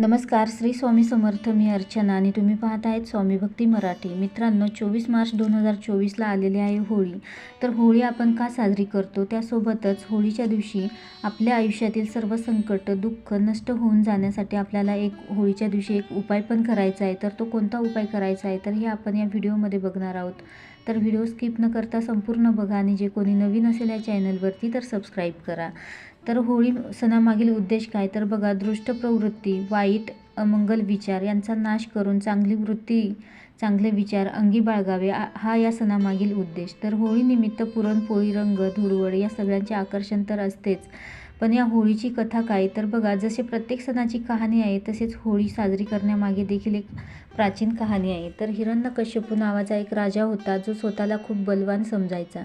नमस्कार श्री स्वामी समर्थ मी अर्चना आणि तुम्ही पाहत आहेत स्वामी भक्ती मराठी. मित्रांनो चोवीस मार्च दोन हजार चोवीसला आलेली आहे होळी. तर होळी आपण का साजरी करतो? त्यासोबतच होळीच्या दिवशी आपल्या आयुष्यातील सर्व संकट दुःख नष्ट होऊन जाण्यासाठी आपल्याला एक होळीच्या दिवशी एक उपाय पण करायचा आहे. तर तो कोणता उपाय करायचा आहे? तर हे आपण या व्हिडिओमध्ये बघणार आहोत. तर व्हिडिओ स्किप न करता संपूर्ण बघा आणि जे कोणी नवीन असेल या चॅनलवरती तर सबस्क्राईब करा. तर होळी सणामागील उद्देश काय? तर बघा दृष्ट प्रवृत्ती वाईट अमंगल विचार यांचा नाश करून चांगली वृत्ती चांगले विचार अंगी बाळगावे हा या सणामागील उद्देश. तर होळीनिमित्त पुरणपोळी रंग धुळवड या सगळ्यांचे आकर्षण तर असतेच. पण या होळीची कथा काय? तर बघा जसे प्रत्येक सणाची कहाणी आहे तसेच होळी साजरी करण्यामागे देखील एक प्राचीन कहाणी आहे. तर हिरण्यकश्यपू नावाचा एक राजा होता जो स्वतःला खूप बलवान समजायचा.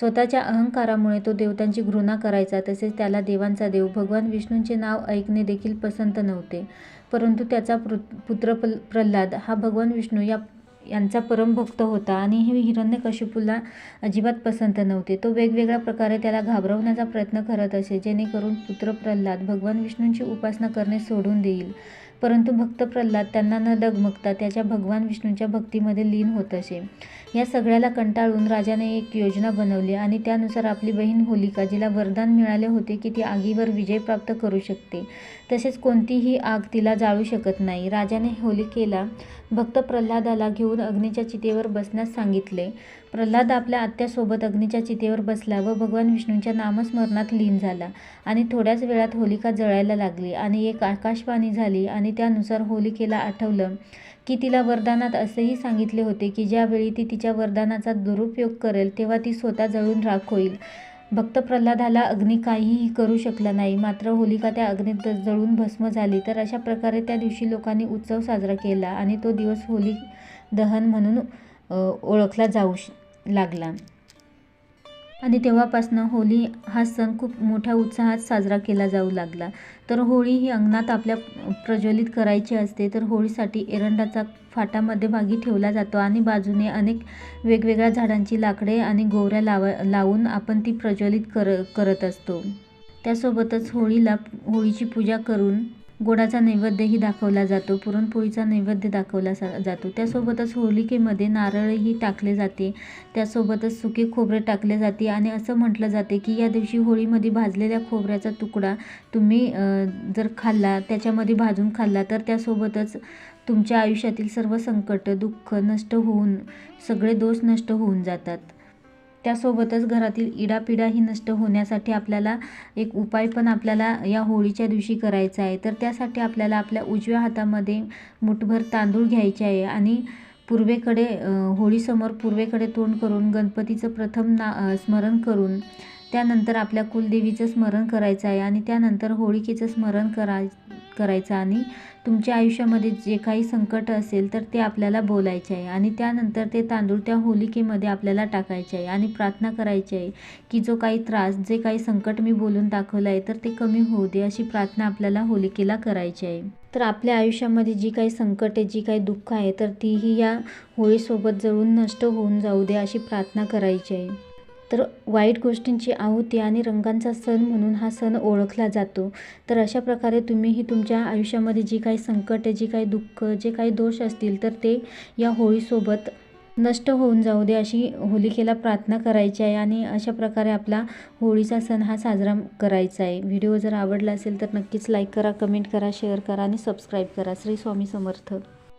स्वतःच्या अहंकारामुळे तो देवतांची घृणा करायचा तसेच त्याला देवांचा देव भगवान विष्णूंचे नाव ऐकणे देखील पसंत नव्हते. परंतु त्याचा पुत्र प्रल्हाद हा भगवान विष्णू या यांचा परमभक्त होता आणि हे हिरण्यकशिपूला अजिबात पसंत नव्हते. तो वेगवेगळ्या प्रकारे त्याला घाबरवण्याचा प्रयत्न करत असे जेणेकरून पुत्र प्रल्हाद भगवान विष्णूंची उपासना करणे सोडून देईल. परंतु भक्त प्रल्हाद त्यांना न डगमगता त्याच्या भगवान विष्णूंच्या भक्तीमध्ये लीन होत असे. या सगळ्याला कंटाळून राजाने एक योजना बनवली आणि त्यानुसार आपली बहीण होलिका जिला वरदान मिळाले होते की ती आगीवर विजय प्राप्त करू शकते. तसेच कोणतीही आग तिला जाळू शकत नाही. राजाने होलिकेला भक्त प्रल्हादाला घेऊन अग्नीच्या चितेवर बसण्यास सांगितले. प्रल्हाद आपल्या आत्यासोबत अग्नीच्या चितेवर बसला व भगवान विष्णूंच्या नामस्मरणात लीन झाला आणि थोड्याच वेळात होलिका जळायला लागली आणि एक आकाशवाणी झाली आणि त्यानुसार होलिकेला आठवलं की तिला वरदानात असेही सांगितले होते की ज्यावेळी ती तिच्या वरदानाचा दुरुपयोग करेल तेव्हा ती स्वतः जळून राख होईल. भक्त प्रल्हादाला अग्नी काहीही करू शकला नाही. मात्र होलिका त्या अग्नीत जळून भस्म झाली. तर अशा प्रकारे त्या दिवशी लोकांनी उत्सव साजरा केला आणि तो दिवस होली दहन म्हणून ओळखला जाऊ श- लागला. आणि तेव्हापासनं होळी हा सण खूप मोठ्या उत्साहात साजरा केला जाऊ लागला. तर होळी ही अंगणात आपल्या प्रज्वलित करायची असते तर होळीसाठी एरंडाचा फाटा मध्यभागी ठेवला जातो आणि बाजूने अनेक वेगवेगळ्या झाडांची लाकडे आणि गोवऱ्या लावा लावून आपण ती प्रज्वलित कर करत असतो. त्यासोबतच होळीला होळीची पूजा करून गोडाचा नैवेद्यही दाखवला जातो. पुरणपोळीचा नैवेद्य दाखवला जातो. त्यासोबतच होलिकेमध्ये नारळही टाकले जाते. त्यासोबतच सुके खोबरे टाकले जाते आणि असं म्हटलं जाते की या दिवशी होळीमध्ये भाजलेल्या खोबऱ्याचा तुकडा तुम्ही जर खाल्ला त्याच्यामध्ये भाजून खाल्ला तर त्यासोबतच तुमच्या आयुष्यातील सर्व संकट दुःख नष्ट होऊन सगळे दोष नष्ट होऊन जातात. त्यासोबतच घरातील इडापिडाही नष्ट होण्यासाठी आपल्याला एक उपाय पण आपल्याला या होळीच्या दिवशी करायचा आहे. तर त्यासाठी आपल्याला आपल्या उजव्या हातामध्ये मुठभर तांदूळ घ्यायचे आहे आणि पूर्वेकडे होळीसमोर पूर्वेकडे तोंड करून गणपतीचं प्रथम ना स्मरण करून त्यानंतर आपल्या कुलदेवीचं स्मरण करायचं आहे आणि त्यानंतर होळिकेचं स्मरण कराय करायचं आणि तुमच्या आयुष्यामध्ये जे काही संकट असेल तर ते आपल्याला बोलायचे आहे. आणि त्यानंतर ते तांदूळ त्या होलिकेमध्ये आपल्याला टाकायचे आहे. आणि प्रार्थना करायची आहे की जो काही त्रास जे काही संकट मी बोलून दाखवलं आहे तर ते कमी होऊ दे अशी प्रार्थना आपल्याला होलिकेला करायची आहे. तर आपल्या आयुष्यामध्ये जी काही संकट आहे जी काही दुःख आहे तर तीही या होळीसोबत जळून नष्ट होऊन जाऊ दे अशी प्रार्थना करायची आहे. तर वाईट गोष्टींची आहुती आणि रंगांचा सण म्हणून हा सण ओळखला जातो. तर अशा प्रकारे तुम्हीही तुमच्या आयुष्यामध्ये जी काही संकट आहे जी काही दुःख जे काही दोष असतील तर ते या होळीसोबत नष्ट होऊन जाऊ दे अशी होलिकेला प्रार्थना करायची आहे आणि अशा प्रकारे आपला होळीचा सण हा साजरा करायचा आहे. व्हिडिओ जर आवडला असेल तर नक्कीच लाईक करा कमेंट करा शेअर करा आणि सबस्क्राईब करा. श्री स्वामी समर्थ.